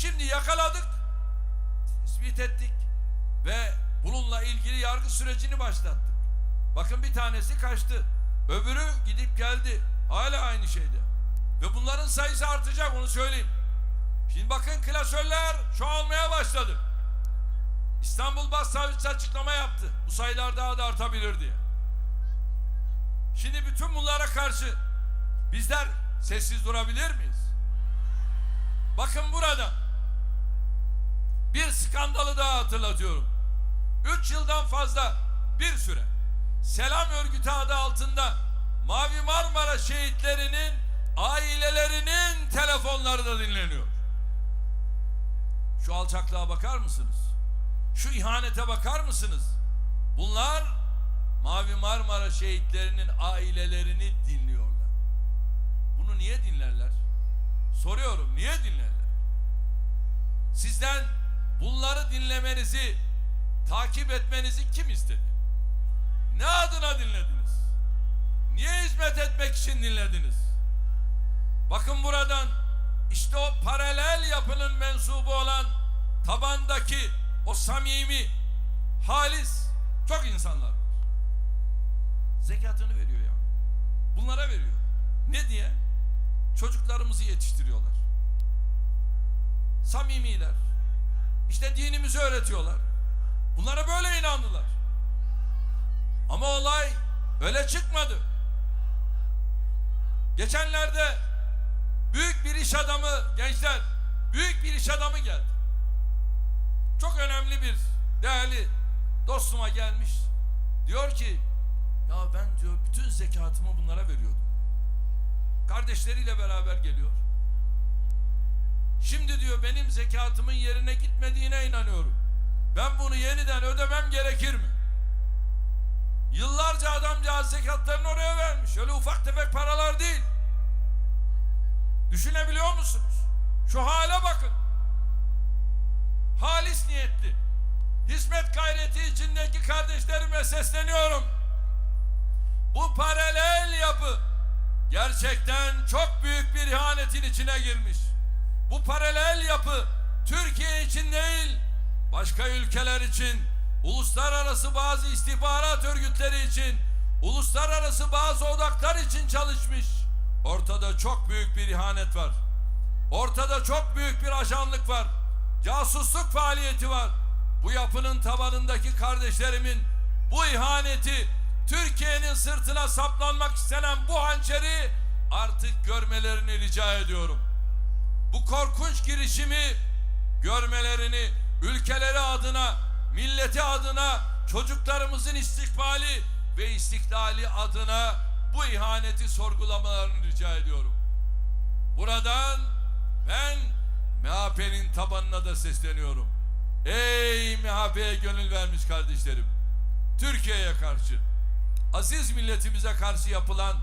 Şimdi yakaladık, tespit ettik ve bununla ilgili yargı sürecini başlattık. Bakın bir tanesi kaçtı. Öbürü gidip geldi. Hala aynı şeyde. Ve bunların sayısı artacak onu söyleyeyim. Şimdi bakın klasörler çoğalmaya başladı. İstanbul Başsavcısı açıklama yaptı. Bu sayılar daha da artabilir diye. Şimdi bütün bunlara karşı bizler sessiz durabilir miyiz? Bakın burada bir skandalı daha hatırlatıyorum. Üç yıldan fazla bir süre Selam Örgütü adı altında Mavi Marmara şehitlerinin ailelerinin telefonları da dinleniyor. Şu alçaklığa bakar mısınız? Şu ihanete bakar mısınız? Bunlar Mavi Marmara şehitlerinin ailelerini dinliyorlar. Bunu niye dinlerler? Soruyorum niye dinlerler? Sizden bunları dinlemenizi, takip etmenizi kim istedi? Ne adına dinlediniz? Niye hizmet etmek için dinlediniz? Bakın buradan işte o paralel yapının mensubu olan tabandaki o samimi, halis çok insanlar var. Zekatını veriyor ya. Bunlara veriyor. Ne diye? Çocuklarımızı yetiştiriyorlar. Samimiler. İşte dinimizi öğretiyorlar. Bunlara böyle inandılar. Ama olay öyle çıkmadı. Geçenlerde büyük bir iş adamı gençler büyük bir iş adamı geldi. Çok önemli bir değerli dostuma gelmiş. Diyor ki ya ben diyor bütün zekatımı bunlara veriyordum. Kardeşleriyle beraber geliyor. Şimdi diyor benim zekatımın yerine gitmediğine inanıyorum. Ben bunu yeniden ödemem gerekir mi? Yıllarca adamcağız zekatlarını oraya vermiş. Öyle ufak tefek paralar değil. Düşünebiliyor musunuz? Şu hale bakın. Halis niyetli. Hizmet gayreti içindeki kardeşlerime sesleniyorum. Bu paralel yapı gerçekten çok büyük bir ihanetin içine girmiş. Bu paralel yapı Türkiye için değil, başka ülkeler için, uluslararası bazı istihbarat örgütleri için, uluslararası bazı odaklar için çalışmış. Ortada çok büyük bir ihanet var. Ortada çok büyük bir ajanlık var. Casusluk faaliyeti var. Bu yapının tabanındaki kardeşlerimin bu ihaneti Türkiye'nin sırtına saplanmak istenen bu hançeri artık görmelerini rica ediyorum. Bu korkunç girişimi görmelerini ülkeleri adına, milleti adına, çocuklarımızın istikbali ve istiklali adına bu ihaneti sorgulamalarını rica ediyorum. Buradan ben MHP'nin tabanına da sesleniyorum. Ey MHP'ye gönül vermiş kardeşlerim. Türkiye'ye karşı, aziz milletimize karşı yapılan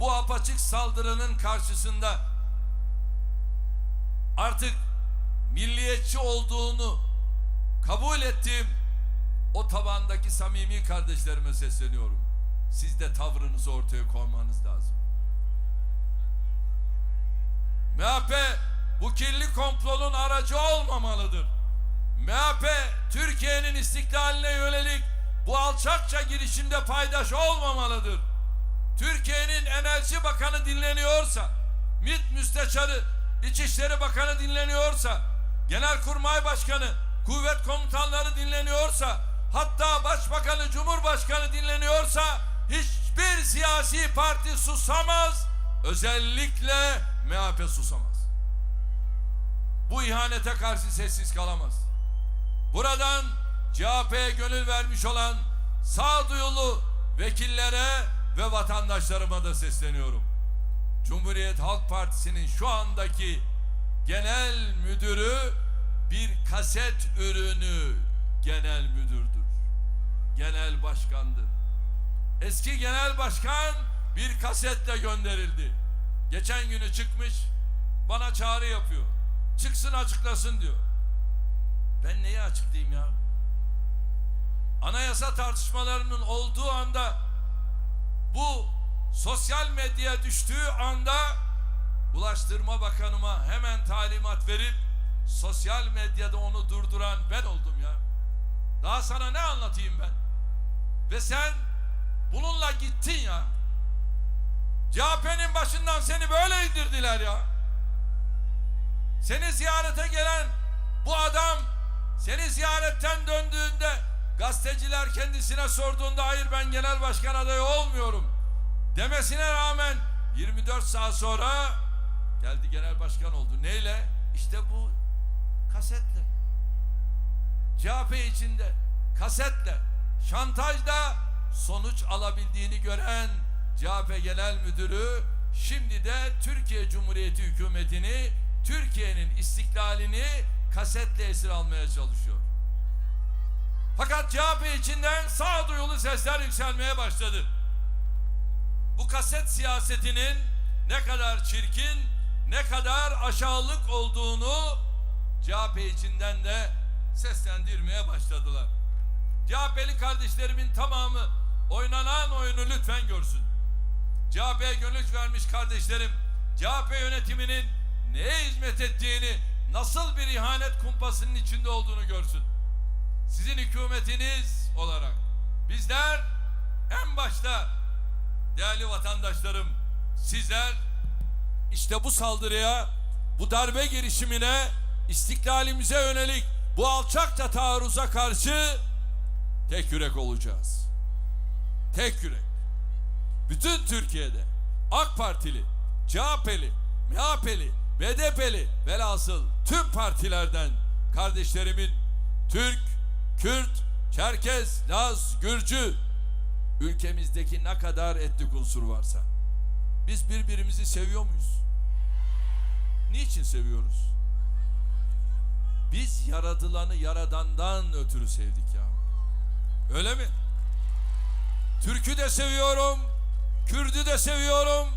bu apaçık saldırının karşısında artık milliyetçi olduğunu kabul ettiğim o tabandaki samimi kardeşlerime sesleniyorum. Siz de tavrınızı ortaya koymanız lazım. MHP bu kirli komplonun aracı olmamalıdır. MHP Türkiye'nin istiklaline yönelik bu alçakça girişimde paydaş olmamalıdır. Türkiye'nin Enerji Bakanı dinleniyorsa, MİT Müsteşarı, İçişleri Bakanı dinleniyorsa, Genelkurmay Başkanı, kuvvet komutanları dinleniyorsa, hatta Başbakanı, Cumhurbaşkanı dinleniyorsa hiçbir siyasi parti susamaz, özellikle MHP susamaz. Bu ihanete karşı sessiz kalamaz. Buradan CHP'ye gönül vermiş olan sağduyulu vekillere ve vatandaşlarıma da sesleniyorum. Cumhuriyet Halk Partisi'nin şu andaki genel müdürü bir kaset ürünü genel müdürdür. Genel başkandır. Eski genel başkan bir kasetle gönderildi. Geçen günü çıkmış bana çağrı yapıyor. Çıksın açıklasın diyor. Ben neyi açıklayayım ya? Anayasa tartışmalarının olduğu anda bu sosyal medyaya düştüğü anda Ulaştırma Bakanıma hemen talimat verip sosyal medyada onu durduran ben oldum ya. Daha sana ne anlatayım ben? Ve sen bununla gittin ya. CHP'nin başından seni böyle indirdiler ya. Seni ziyarete gelen bu adam seni ziyaretten döndüğünde gazeteciler kendisine sorduğunda hayır ben genel başkan adayı olmuyorum demesine rağmen 24 saat sonra geldi genel başkan oldu. Neyle? İşte bu kasetle. CHP içinde kasetle, şantajla sonuç alabildiğini gören CHP Genel Müdürü şimdi de Türkiye Cumhuriyeti hükümetini, Türkiye'nin istiklalini kasetle esir almaya çalışıyor. Fakat CHP içinden sağduyulu sesler yükselmeye başladı. Bu kaset siyasetinin ne kadar çirkin, ne kadar aşağılık olduğunu CHP içinden de seslendirmeye başladılar. CHP'li kardeşlerimin tamamı oynanan oyunu lütfen görsün. CHP'ye gönül vermiş kardeşlerim, CHP yönetiminin neye hizmet ettiğini, nasıl bir ihanet kumpasının içinde olduğunu görsün. Sizin hükümetiniz olarak bizler en başta değerli vatandaşlarım sizler işte bu saldırıya, bu darbe girişimine, istiklalimize yönelik bu alçakça taarruza karşı tek yürek olacağız. Tek yürek. Bütün Türkiye'de AK Partili, CHP'li, MHP'li, BDP'li velhasıl tüm partilerden kardeşlerimin Türk, Kürt, Çerkez, Laz, Gürcü ülkemizdeki ne kadar etnik unsur varsa biz birbirimizi seviyor muyuz? Niçin seviyoruz? Biz yaradılanı yaradandan ötürü sevdik ya. Öyle mi? Türk'ü de seviyorum, Kürd'ü de seviyorum,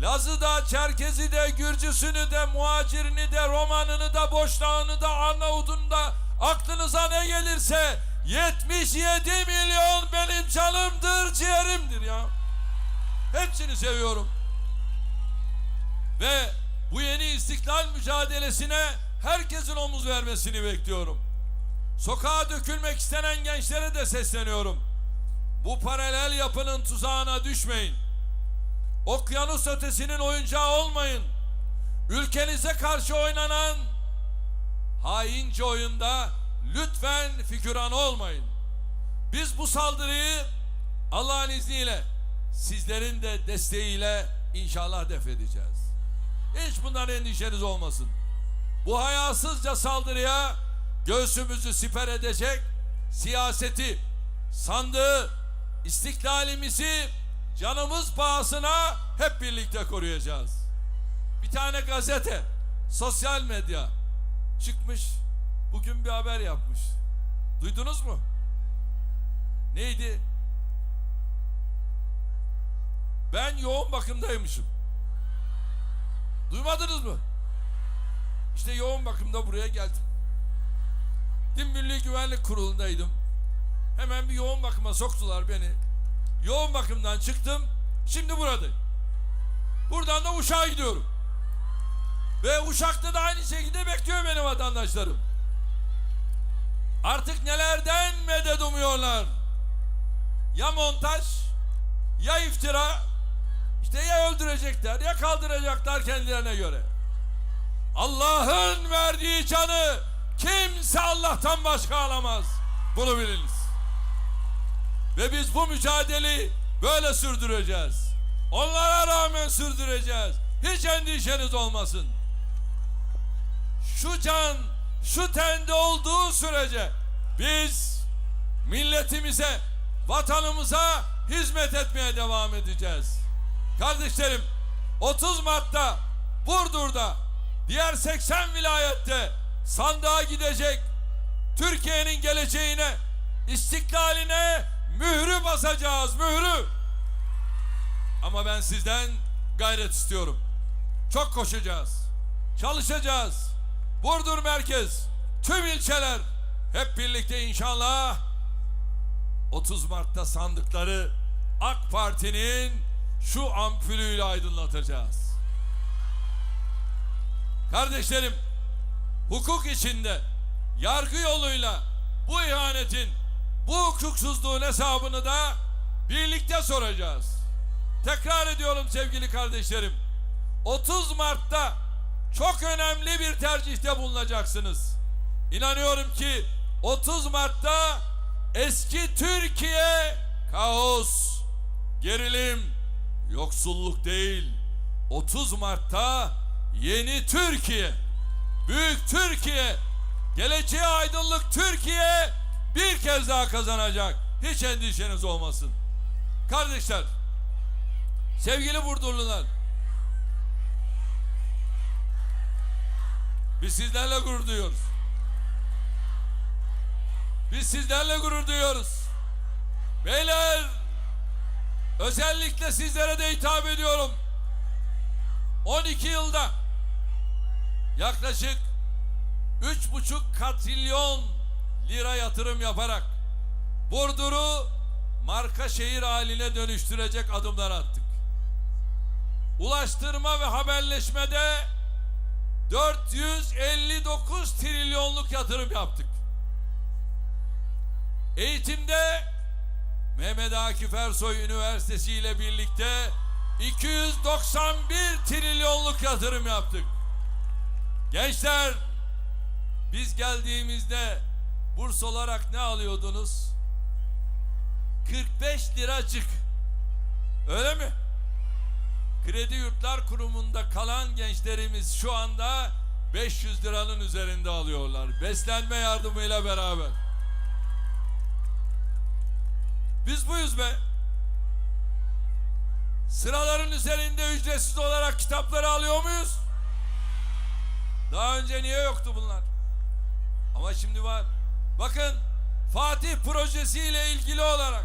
Laz'ı da, Çerkez'i de, Gürcüsünü de, muhacirini de, Romanını da, Boşnağını da, Arnavut'unu da, aklınıza ne gelirse 77 milyon benim canımdır, ciğerimdir ya. Hepsini seviyorum. Ve bu yeni istiklal mücadelesine herkesin omuz vermesini bekliyorum. Sokağa dökülmek istenen gençlere de sesleniyorum. Bu paralel yapının tuzağına düşmeyin. Okyanus ötesinin oyuncağı olmayın. Ülkenize karşı oynanan haince oyunda lütfen figüran olmayın. Biz bu saldırıyı Allah'ın izniyle sizlerin de desteğiyle inşallah def edeceğiz. Hiç bundan endişeniz olmasın. Bu hayasızca saldırıya göğsümüzü siper edecek siyaseti, sandığı, istiklalimizi canımız pahasına hep birlikte koruyacağız. Bir tane gazete, sosyal medya çıkmış, bugün bir haber yapmış. Duydunuz mu? Neydi? Ben yoğun bakımdaymışım. Duymadınız mı? İşte yoğun bakımda buraya geldim. Dün Milli Güvenlik Kurulu'ndaydım. Hemen bir yoğun bakıma soktular beni. Yoğun bakımdan çıktım. Şimdi buradayım. Buradan da Uşak'a gidiyorum. Ve Uşak'ta da aynı şekilde bekliyor benim vatandaşlarım. Artık nelerden medet umuyorlar. Ya montaj, ya iftira, işte ya öldürecekler, ya kaldıracaklar kendilerine göre. Allah'ın verdiği canı kimse Allah'tan başka alamaz. Bunu biliniz. Ve biz bu mücadeleyi böyle sürdüreceğiz. Onlara rağmen sürdüreceğiz. Hiç endişeniz olmasın. Şu can, şu tende olduğu sürece biz milletimize, vatanımıza hizmet etmeye devam edeceğiz. Kardeşlerim, 30 Mart'ta Burdur'da diğer 80 vilayette sandığa gidecek Türkiye'nin geleceğine, istiklaline mührü basacağız, mührü. Ama ben sizden gayret istiyorum. Çok koşacağız, çalışacağız. Burdur merkez, tüm ilçeler hep birlikte inşallah 30 Mart'ta sandıkları AK Parti'nin şu ampulüyle aydınlatacağız. Kardeşlerim, hukuk içinde yargı yoluyla bu ihanetin, bu hukuksuzluğun hesabını da birlikte soracağız. Tekrar ediyorum sevgili kardeşlerim. 30 Mart'ta çok önemli bir tercihte bulunacaksınız. İnanıyorum ki 30 Mart'ta eski Türkiye kaos, gerilim, yoksulluk değil. 30 Mart'ta yeni Türkiye, büyük Türkiye, geleceğe aydınlık Türkiye bir kez daha kazanacak. Hiç endişeniz olmasın. Kardeşler, sevgili Burdurlular, biz sizlerle gurur duyuyoruz. Biz sizlerle gurur duyuyoruz. Beyler, özellikle sizlere de hitap ediyorum. 12 yılda yaklaşık 3,5 katrilyon lira yatırım yaparak Burdur'u marka şehir haline dönüştürecek adımlar attık. Ulaştırma ve haberleşmede 459 trilyonluk yatırım yaptık. Eğitimde Mehmet Akif Ersoy Üniversitesi ile birlikte 291 trilyonluk yatırım yaptık. Gençler biz geldiğimizde burs olarak ne alıyordunuz? 45 liracık. Öyle mi? Kredi Yurtlar Kurumu'nda kalan gençlerimiz şu anda 500 liranın üzerinde alıyorlar. Beslenme yardımıyla beraber. Biz buyuz be. Sıraların üzerinde ücretsiz olarak kitapları alıyor muyuz? Daha önce niye yoktu bunlar? Ama şimdi var. Bakın Fatih projesi ile ilgili olarak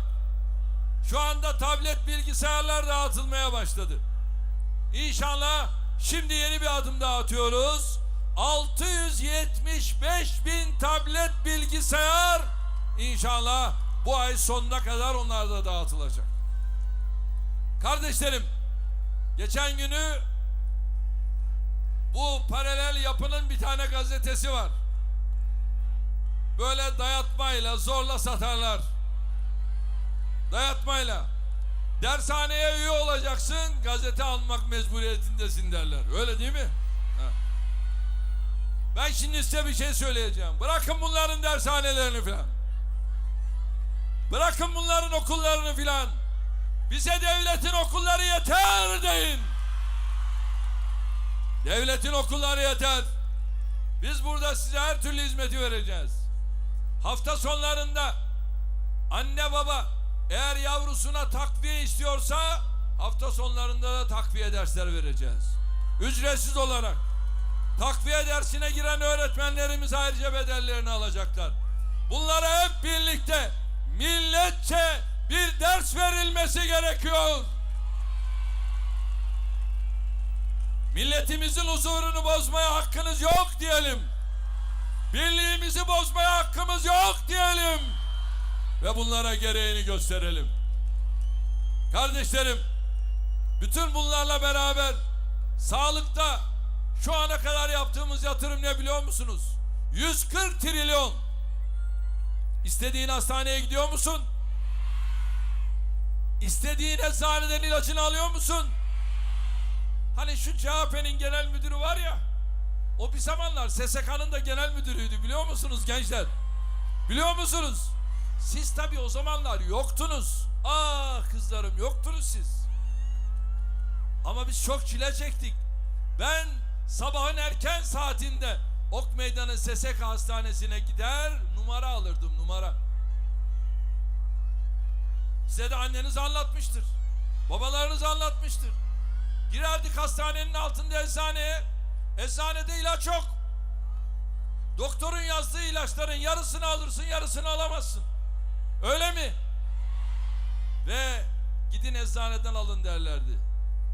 şu anda tablet bilgisayarlar dağıtılmaya başladı. İnşallah şimdi yeni bir adım daha atıyoruz. 675 bin tablet bilgisayar inşallah bu ay sonuna kadar onlar da dağıtılacak. Kardeşlerim, geçen günü bu paralel yapının bir tane gazetesi var. Böyle dayatmayla, zorla satarlar. Dayatmayla. Dershaneye üye olacaksın, gazete almak mecburiyetindesin derler. Öyle değil mi? Ben şimdi size bir şey söyleyeceğim. Bırakın bunların dershanelerini filan. Bırakın bunların okullarını filan. Bize devletin okulları yeter deyin. Devletin okulları yeter. Biz burada size her türlü hizmeti vereceğiz. Hafta sonlarında anne baba eğer yavrusuna takviye istiyorsa hafta sonlarında da takviye dersler vereceğiz. Ücretsiz olarak. Takviye dersine giren öğretmenlerimiz ayrıca bedellerini alacaklar. Bunlara hep birlikte milletçe bir ders verilmesi gerekiyor. Milletimizin huzurunu bozmaya hakkınız yok diyelim. Birliğimizi bozmaya hakkımız yok diyelim. Ve bunlara gereğini gösterelim. Kardeşlerim, bütün bunlarla beraber sağlıkta şu ana kadar yaptığımız yatırım ne biliyor musunuz? 140 trilyon. İstediğin hastaneye gidiyor musun? İstediğin eczaneden ilacını alıyor musun? Hani şu CHP'nin genel müdürü var ya, o bir zamanlar SSK'nın da genel müdürüydü biliyor musunuz gençler? Biliyor musunuz? Siz tabii o zamanlar yoktunuz. Ah kızlarım yoktunuz siz. Ama biz çok çile çektik. Ben sabahın erken saatinde Ok Meydanı SSK Hastanesi'ne gider numara alırdım numara. Size de anneniz anlatmıştır. Babalarınız anlatmıştır. Girerdik hastanenin altında eczaneye. Eczanede ilaç yok. Doktorun yazdığı ilaçların yarısını alırsın, yarısını alamazsın. Öyle mi? Ve gidin eczaneden alın derlerdi.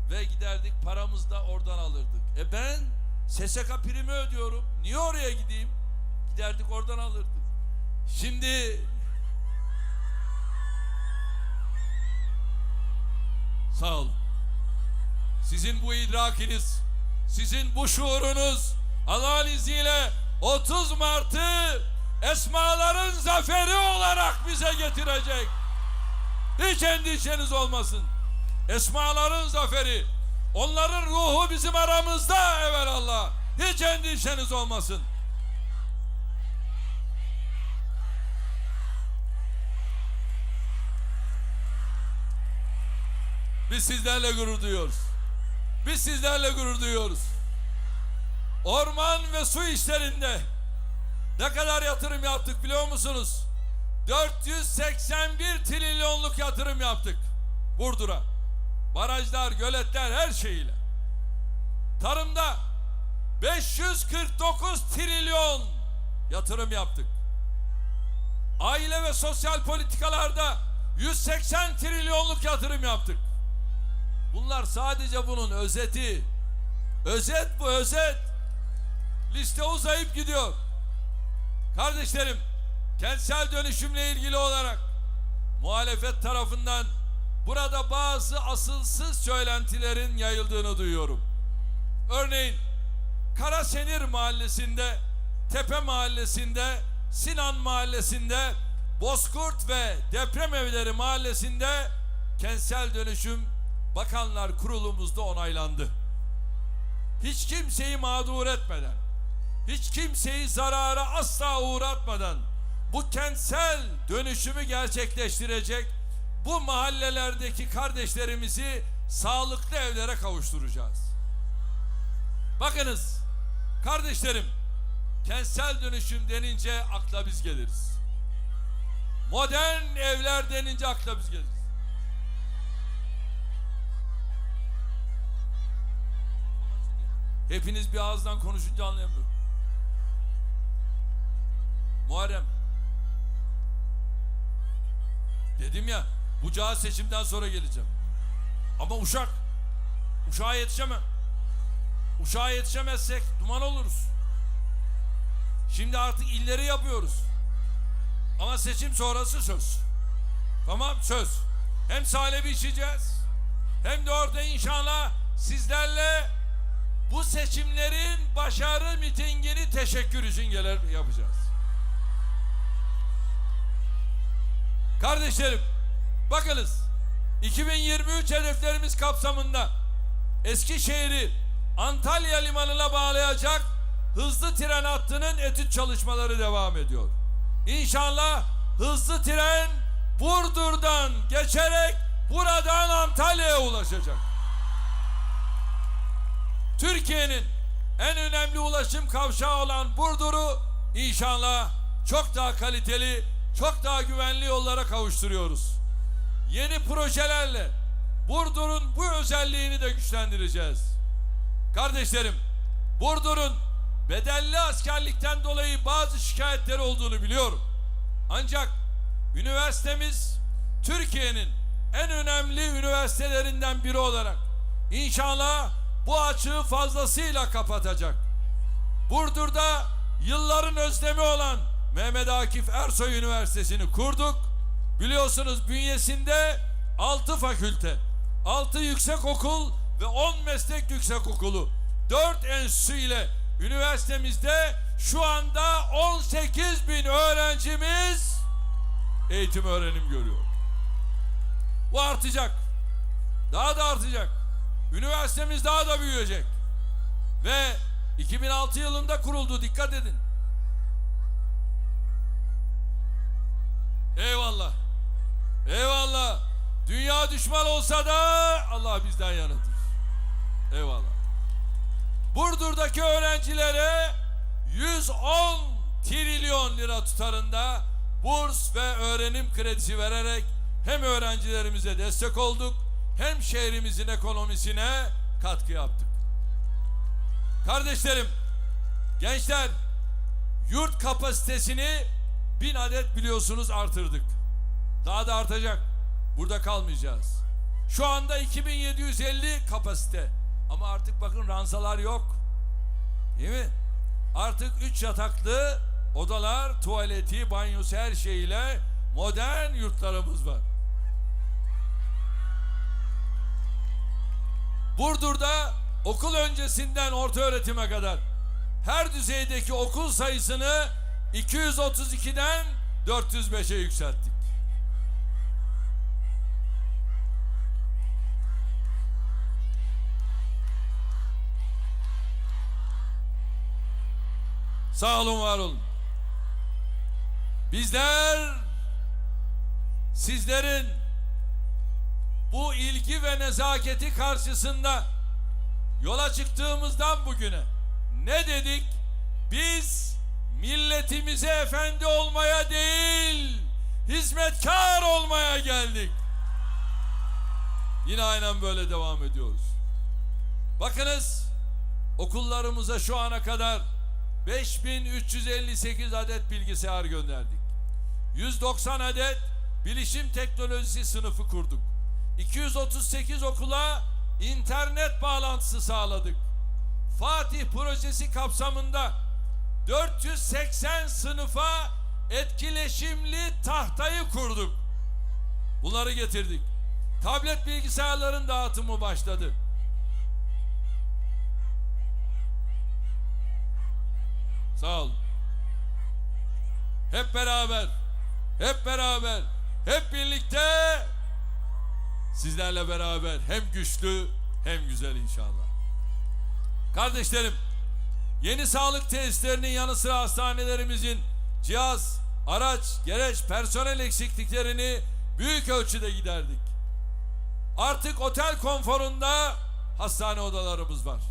Ve giderdik paramız da oradan alırdık. E ben SSK primi ödüyorum. Niye oraya gideyim? Giderdik oradan alırdık. Şimdi sağ olun. Sizin bu idrakiniz, sizin bu şuurunuz Allah'ın izniyle 30 Mart'ı esmaların zaferi olarak bize getirecek. Hiç endişeniz olmasın. Esmaların zaferi. Onların ruhu bizim aramızda evelallah. Hiç endişeniz olmasın. Biz sizlerle gurur duyuyoruz. Biz sizlerle gurur duyuyoruz. Orman ve su işlerinde ne kadar yatırım yaptık biliyor musunuz? 481 trilyonluk yatırım yaptık. Burdur'a. Barajlar, göletler her şeyiyle. Tarımda 549 trilyon yatırım yaptık. Aile ve sosyal politikalarda 180 trilyonluk yatırım yaptık. Bunlar sadece bunun özeti. Özet bu özet. Liste uzayıp gidiyor. Kardeşlerim, kentsel dönüşümle ilgili olarak muhalefet tarafından burada bazı asılsız söylentilerin yayıldığını duyuyorum. Örneğin Karasenir mahallesinde, Tepe mahallesinde, Sinan mahallesinde, Bozkurt ve Deprem Evleri mahallesinde kentsel dönüşüm bakanlar kurulumuzda onaylandı. Hiç kimseyi mağdur etmeden, hiç kimseyi zarara asla uğratmadan bu kentsel dönüşümü gerçekleştirecek bu mahallelerdeki kardeşlerimizi sağlıklı evlere kavuşturacağız. Bakınız kardeşlerim kentsel dönüşüm denince akla biz geliriz. Modern evler denince akla biz geliriz. Hepiniz bir ağızdan konuşunca anlayamıyorum. Muharrem. Dedim ya bucağı seçimden sonra geleceğim. Ama uşak. Uşağa yetişemem. Uşağa yetişemezsek duman oluruz. Şimdi artık illeri yapıyoruz. Ama seçim sonrası söz. Tamam söz. Hem salebi içeceğiz. Hem de orada inşallah sizlerle bu seçimlerin başarı mitingini teşekkür için gelir yapacağız. Kardeşlerim, bakınız 2023 hedeflerimiz kapsamında Eskişehir'i Antalya limanına bağlayacak hızlı tren hattının etüt çalışmaları devam ediyor. İnşallah hızlı tren Burdur'dan geçerek buradan Antalya'ya ulaşacak. Türkiye'nin en önemli ulaşım kavşağı olan Burdur'u inşallah çok daha kaliteli, çok daha güvenli yollara kavuşturuyoruz. Yeni projelerle Burdur'un bu özelliğini de güçlendireceğiz. Kardeşlerim, Burdur'un bedelli askerlikten dolayı bazı şikayetleri olduğunu biliyorum. Ancak üniversitemiz Türkiye'nin en önemli üniversitelerinden biri olarak inşallah bu açığı fazlasıyla kapatacak. Burdur'da yılların özlemi olan Mehmet Akif Ersoy Üniversitesi'ni kurduk. Biliyorsunuz bünyesinde 6 fakülte, 6 yüksek okul ve 10 meslek yüksek okulu, 4 enstitü ile üniversitemizde şu anda 18 bin öğrencimiz eğitim öğrenim görüyor. Bu artacak. Daha da artacak. Üniversitemiz daha da büyüyecek. Ve 2006 yılında kuruldu dikkat edin. Eyvallah. Eyvallah. Dünya düşman olsa da Allah bizden yanıdır. Eyvallah. Burdur'daki öğrencilere 110 trilyon lira tutarında burs ve öğrenim kredisi vererek hem öğrencilerimize destek olduk hem şehrimizin ekonomisine katkı yaptık. Kardeşlerim, gençler yurt kapasitesini bin adet biliyorsunuz artırdık. Daha da artacak. Burada kalmayacağız. Şu anda 2750 kapasite. Ama artık bakın ranzalar yok. Değil mi? Artık 3 yataklı odalar, tuvaleti, banyosu her şeyiyle modern yurtlarımız var. Burdur'da okul öncesinden orta öğretime kadar her düzeydeki okul sayısını 232'den 405'e yükselttik. Sağ olun, var olun. Bizler sizlerin bu ilgi ve nezaketi karşısında yola çıktığımızdan bugüne ne dedik? Biz milletimize efendi olmaya değil, hizmetkar olmaya geldik. Yine aynen böyle devam ediyoruz. Bakınız okullarımıza şu ana kadar 5358 adet bilgisayar gönderdik. 190 adet bilişim teknolojisi sınıfı kurduk. 238 okula internet bağlantısı sağladık. Fatih projesi kapsamında 480 sınıfa etkileşimli tahtayı kurduk. Bunları getirdik. Tablet bilgisayarların dağıtımı başladı. Sağ olun. Hep beraber, hep beraber, hep birlikte sizlerle beraber hem güçlü hem güzel inşallah. Kardeşlerim, yeni sağlık tesislerinin yanı sıra hastanelerimizin cihaz, araç, gereç, personel eksikliklerini büyük ölçüde giderdik. Artık otel konforunda hastane odalarımız var.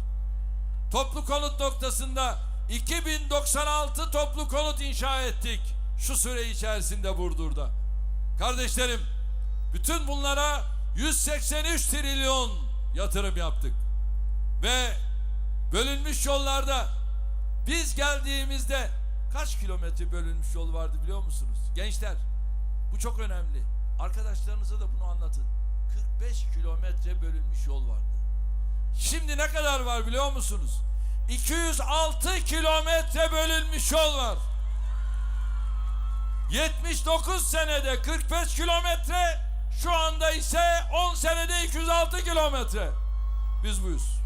Toplu konut noktasında 2096 toplu konut inşa ettik. Şu süre içerisinde Burdur'da. Kardeşlerim, bütün bunlara 183 trilyon yatırım yaptık. Ve bölünmüş yollarda biz geldiğimizde kaç kilometre bölünmüş yol vardı biliyor musunuz? Gençler, bu çok önemli. Arkadaşlarınıza da bunu anlatın. 45 kilometre bölünmüş yol vardı. Şimdi ne kadar var biliyor musunuz? 206 kilometre bölünmüş yol var. 79 senede 45 kilometre, şu anda ise 10 senede 206 kilometre. Biz buyuz.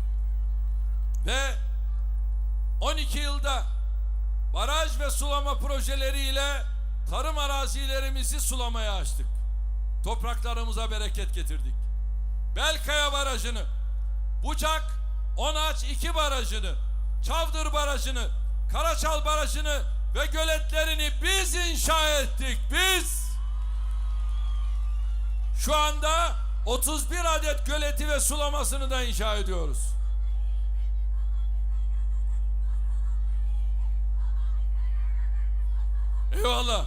Ve 12 yılda baraj ve sulama projeleriyle tarım arazilerimizi sulamaya açtık. Topraklarımıza bereket getirdik. Belkaya Barajı'nı, Bucak, Onaç 2 barajını, Çavdır Barajı'nı, Karaçal Barajı'nı ve göletlerini biz inşa ettik. Biz şu anda 31 adet göleti ve sulamasını da inşa ediyoruz. Eyvallah.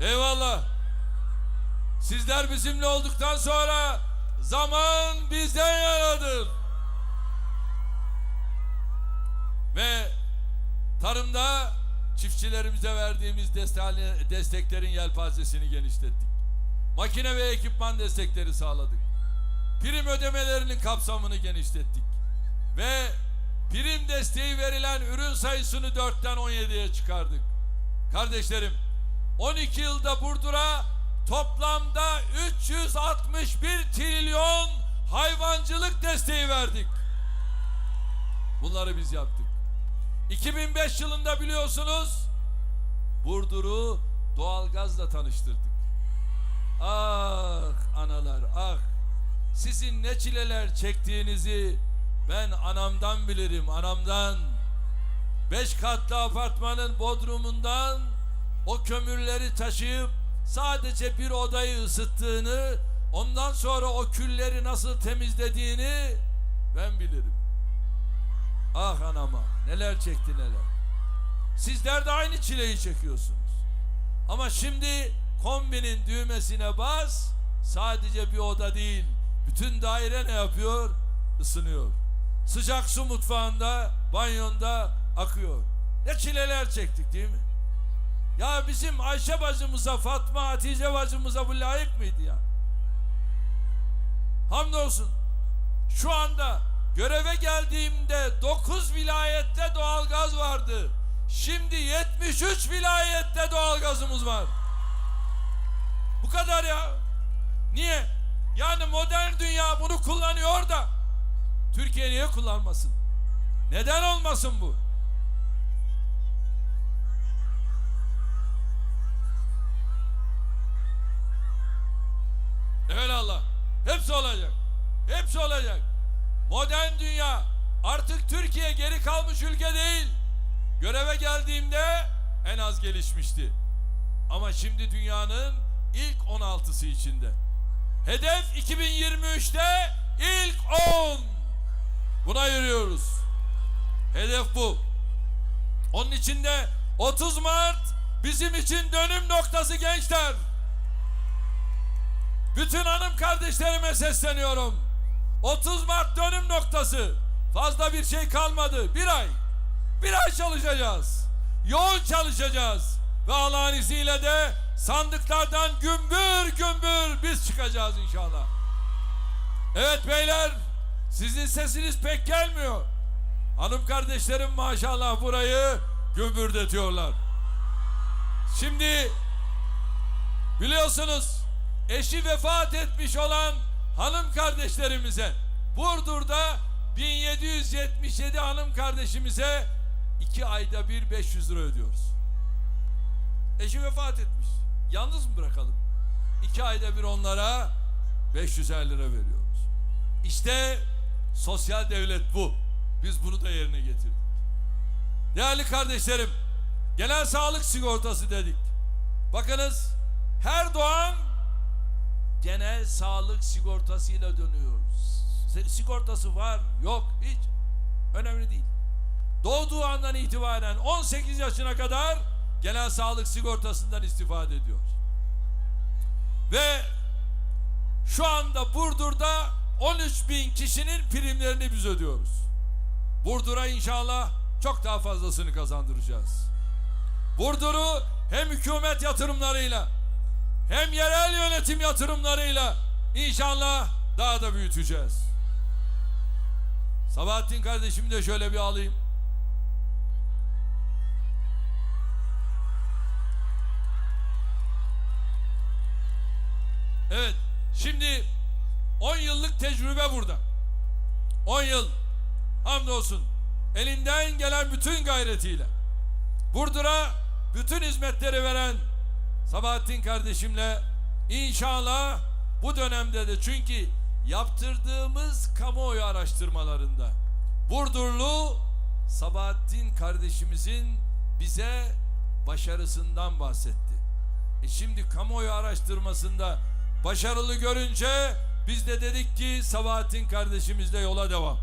Eyvallah. Sizler bizimle olduktan sonra zaman bizden yanadır. Ve tarımda çiftçilerimize verdiğimiz destek- desteklerin yelpazesini genişlettik. Makine ve ekipman destekleri sağladık. Prim ödemelerinin kapsamını genişlettik. Ve prim desteği verilen ürün sayısını 4'ten 17'ye çıkardık. Kardeşlerim 12 yılda Burdur'a toplamda 361 trilyon hayvancılık desteği verdik. Bunları biz yaptık. 2005 yılında biliyorsunuz Burdur'u doğalgazla tanıştırdık. Ah analar ah sizin ne çileler çektiğinizi ben anamdan bilirim anamdan. Beş katlı apartmanın bodrumundan o kömürleri taşıyıp sadece bir odayı ısıttığını ondan sonra o külleri nasıl temizlediğini ben bilirim. Ah anama neler çekti neler. Sizler de aynı çileyi çekiyorsunuz. Ama şimdi kombinin düğmesine bas sadece bir oda değil bütün daire ne yapıyor? Isınıyor. Sıcak su mutfağında, banyonda akıyor. Ne çileler çektik değil mi? Ya bizim Ayşe bacımıza, Fatma, Hatice bacımıza bu layık mıydı ya? Hamdolsun. Şu anda göreve geldiğimde 9 vilayette doğalgaz vardı. Şimdi 73 vilayette doğalgazımız var. Bu kadar ya. Niye? Yani modern dünya bunu kullanıyor da Türkiye niye kullanmasın? Neden olmasın bu? Hepsi olacak. Hepsi olacak. Modern dünya artık Türkiye geri kalmış ülke değil. Göreve geldiğimde en az gelişmişti. Ama şimdi dünyanın ilk 16'sı içinde. Hedef 2023'te ilk 10. Buna yürüyoruz. Hedef bu. Onun için de 30 Mart bizim için dönüm noktası gençler. Bütün hanım kardeşlerime sesleniyorum. 30 Mart dönüm noktası. Fazla bir şey kalmadı. Bir ay. Bir ay çalışacağız. Yoğun çalışacağız. Ve Allah'ın izniyle de sandıklardan gümbür gümbür biz çıkacağız inşallah. Evet beyler sizin sesiniz pek gelmiyor. Hanım kardeşlerim maşallah burayı gümbürdetiyorlar. Şimdi biliyorsunuz eşi vefat etmiş olan hanım kardeşlerimize Burdur'da 1777 hanım kardeşimize iki ayda bir 500 lira ödüyoruz. Eşi vefat etmiş. Yalnız mı bırakalım? İki ayda bir onlara 550 lira veriyoruz. İşte sosyal devlet bu. Biz bunu da yerine getirdik. Değerli kardeşlerim, genel sağlık sigortası dedik. Bakınız, her doğan genel sağlık sigortasıyla dönüyoruz. Sigortası var, yok, hiç. Önemli değil. Doğduğu andan itibaren 18 yaşına kadar genel sağlık sigortasından istifade ediyor. Ve şu anda Burdur'da 13 bin kişinin primlerini biz ödüyoruz. Burdur'a inşallah çok daha fazlasını kazandıracağız. Burdur'u hem hükümet yatırımlarıyla hem yerel yönetim yatırımlarıyla inşallah daha da büyüteceğiz. Sabahattin kardeşimi de şöyle bir alayım. Evet, şimdi 10 yıllık tecrübe burada. 10 yıl hamdolsun elinden gelen bütün gayretiyle Burdur'a bütün hizmetleri veren Sabahattin kardeşimle inşallah bu dönemde de çünkü yaptırdığımız kamuoyu araştırmalarında Burdurlu Sabahattin kardeşimizin bize başarısından bahsetti. E şimdi kamuoyu araştırmasında başarılı görünce biz de dedik ki Sabahattin kardeşimizle yola devam.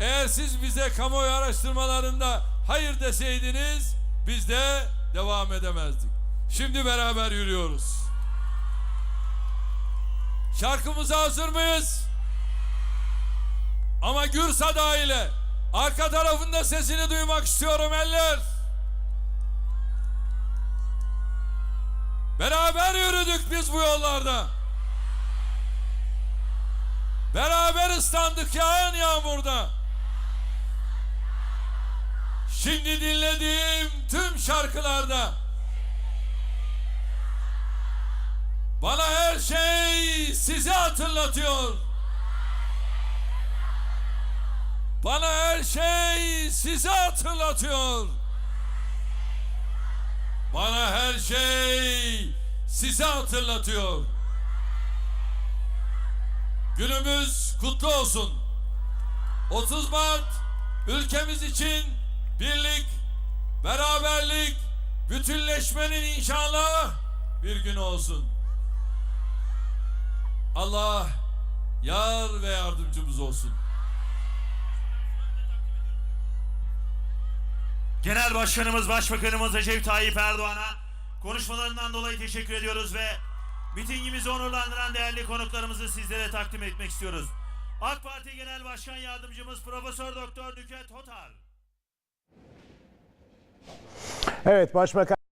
Eğer siz bize kamuoyu araştırmalarında hayır deseydiniz biz de devam edemezdik. Şimdi beraber yürüyoruz. Şarkımıza hazır mıyız? Ama gür sada ile arka tarafında sesini duymak istiyorum eller. Beraber yürüdük biz bu yollarda. Beraber ıslandık yağan yağmurda. Şimdi dinlediğim tüm şarkılarda bana her şey sizi hatırlatıyor. Bana her şey sizi hatırlatıyor. Bana her şey sizi hatırlatıyor. Günümüz kutlu olsun. 30 Mart ülkemiz için birlik, beraberlik, bütünleşmenin inşallah bir gün olsun. Allah yar ve yardımcımız olsun. Genel Başkanımız Başbakanımız Recep Tayyip Erdoğan'a konuşmalarından dolayı teşekkür ediyoruz ve mitingimizi onurlandıran değerli konuklarımızı sizlere takdim etmek istiyoruz. AK Parti Genel Başkan Yardımcımız Profesör Doktor Nükhet Hotar. Evet Başbakan